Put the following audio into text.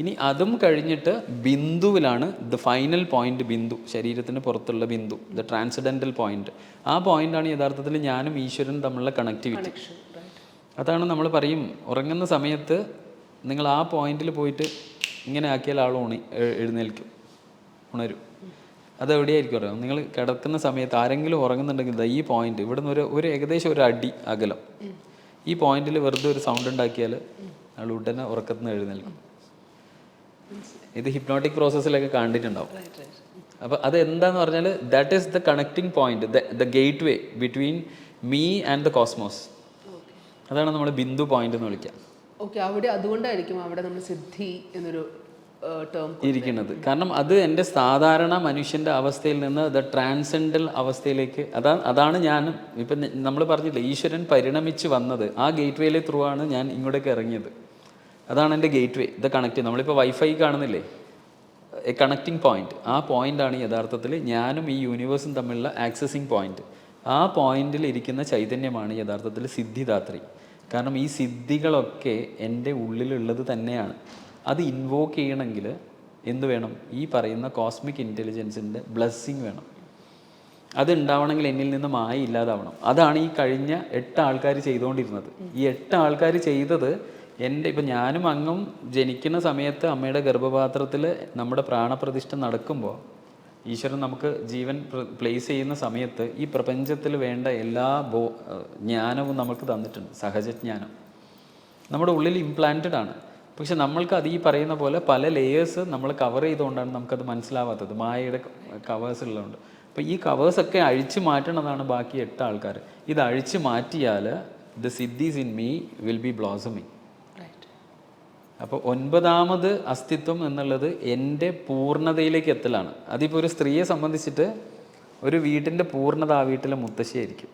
ഇനി അതും കഴിഞ്ഞിട്ട് ബിന്ദുവിലാണ് ദ ഫൈനൽ പോയിന്റ് ബിന്ദു ശരീരത്തിന് പുറത്തുള്ള ബിന്ദു ദ ട്രാൻസിഡന്റൽ പോയിന്റ് ആ പോയിന്റാണ് യഥാർത്ഥത്തിൽ ഞാനും ഈശ്വരനും തമ്മിലുള്ള കണക്ടിവിറ്റി അതാണ് നമ്മൾ പറയും ഉറങ്ങുന്ന സമയത്ത് നിങ്ങൾ ആ പോയിന്റിൽ പോയിട്ട് ഇങ്ങനെ ആക്കിയാൽ ആൾ ഉണി എഴുന്നേൽക്കും ഉണരും. അത് എവിടെയായിരിക്കും അറിയാം നിങ്ങൾ കിടക്കുന്ന സമയത്ത് ആരെങ്കിലും ഉറങ്ങുന്നുണ്ടെങ്കിൽ ദാ ഈ പോയിന്റ് ഇവിടെ നിന്ന് ഒരു ഒരു ഏകദേശം ഒരു അടി അകലം. ഈ പോയിന്റിൽ വെറുതെ ഒരു സൗണ്ട് ഉണ്ടാക്കിയാൽ ആൾ ഉടനെ ഉറക്കത്തിൽ നിന്ന് എഴുന്നേൽക്കും. ഇത് ഹിപ്നോട്ടിക് പ്രോസസ്സിലൊക്കെ കണ്ടിട്ടുണ്ടാവും. അപ്പോൾ അത് എന്താന്ന് പറഞ്ഞാൽ that is the connecting point the gateway between me and the cosmos അതാണ് നമ്മൾ ബിന്ദു പോയിന്റ് എന്ന് വിളിക്കുക ഓക്കെ അവിടെ അതുകൊണ്ടായിരിക്കും അവിടെ നമ്മൾ സിദ്ധി എന്നൊരു ടേം ഇരിക്കുന്നത്. കാരണം അത് എന്റെ സാധാരണ മനുഷ്യന്റെ അവസ്ഥയിൽ നിന്ന് ദ ട്രാൻസെൻഡൽ അവസ്ഥയിലേക്ക് അതാ അതാണ് ഞാൻ ഇപ്പം നമ്മൾ പറഞ്ഞില്ലേ ഈശ്വരൻ പരിണമിച്ച് വന്നത്. ആ ഗേറ്റ് വേയിലെ ത്രൂ ആണ് ഞാൻ ഇങ്ങോട്ടേക്ക് ഇറങ്ങിയത്. അതാണ് എന്റെ ഗേറ്റ് വേ ഇത് കണക്ട് ചെയ്യുന്നത് നമ്മളിപ്പോൾ വൈഫൈ കാണുന്നില്ലേ? എ കണക്റ്റിംഗ് പോയിന്റ് ആ പോയിന്റാണ് യഥാർത്ഥത്തിൽ ഞാനും ഈ യൂണിവേഴ്സും തമ്മിലുള്ള ആക്സസിങ് പോയിന്റ് ആ പോയിന്റിൽ ഇരിക്കുന്ന ചൈതന്യമാണ് യഥാർത്ഥത്തിൽ സിദ്ധിദാത്രി. കാരണം ഈ സിദ്ധികളൊക്കെ എന്റെ ഉള്ളിലുള്ളത് തന്നെയാണ്. അത് ഇൻവോക്ക് ചെയ്യണമെങ്കിൽ എന്ത് വേണം? ഈ പറയുന്ന കോസ്മിക് ഇന്റലിജൻസിന്റെ ബ്ലെസ്സിങ് വേണം. അത് ഉണ്ടാവണമെങ്കിൽ എന്നിൽ നിന്ന് മായ ഇല്ലാതാവണം. അതാണ് ഈ കഴിഞ്ഞ എട്ട് ആൾക്കാർ ചെയ്തുകൊണ്ടിരുന്നത് ഈ എട്ട് ആൾക്കാർ ചെയ്തത് എന്റെ ഇപ്പം ഞാനും അങ്ങും ജനിക്കുന്ന സമയത്ത് അമ്മയുടെ ഗർഭപാത്രത്തിൽ നമ്മുടെ പ്രാണപ്രതിഷ്ഠ നടക്കുമ്പോൾ ഈശ്വരൻ നമുക്ക് ജീവൻ പ്ലേസ് ചെയ്യുന്ന സമയത്ത് ഈ പ്രപഞ്ചത്തിൽ വേണ്ട എല്ലാ ബോ ജ്ഞാനവും നമുക്ക് തന്നിട്ടുണ്ട് സഹജജ്ഞാനം. നമ്മുടെ ഉള്ളിൽ ഇംപ്ലാന്റഡ് ആണ്. പക്ഷെ നമ്മൾക്ക് അത് ഈ പറയുന്ന പോലെ പല ലേയേഴ്സ് നമ്മൾ കവർ ചെയ്തുകൊണ്ടാണ് നമുക്കത് മനസ്സിലാവാത്തത്. മായയുടെ കവേഴ്സ് ഉള്ളതുകൊണ്ട്. അപ്പോൾ ഈ കവേഴ്സൊക്കെ അഴിച്ചു മാറ്റണതാണ് ബാക്കി എട്ട് ആൾക്കാർ. ഇത് അഴിച്ചു മാറ്റിയാൽ the siddhis in me will be blossoming അപ്പോൾ ഒൻപതാമത് അസ്തിത്വം എന്നുള്ളത് എന്റെ പൂർണതയിലേക്ക് എത്തലാണ്. അതിപ്പോൾ ഒരു സ്ത്രീയെ സംബന്ധിച്ചിട്ട് ഒരു വീട്ടിന്റെ പൂർണത ആ വീട്ടിലെ മുത്തശ്ശിയായിരിക്കും.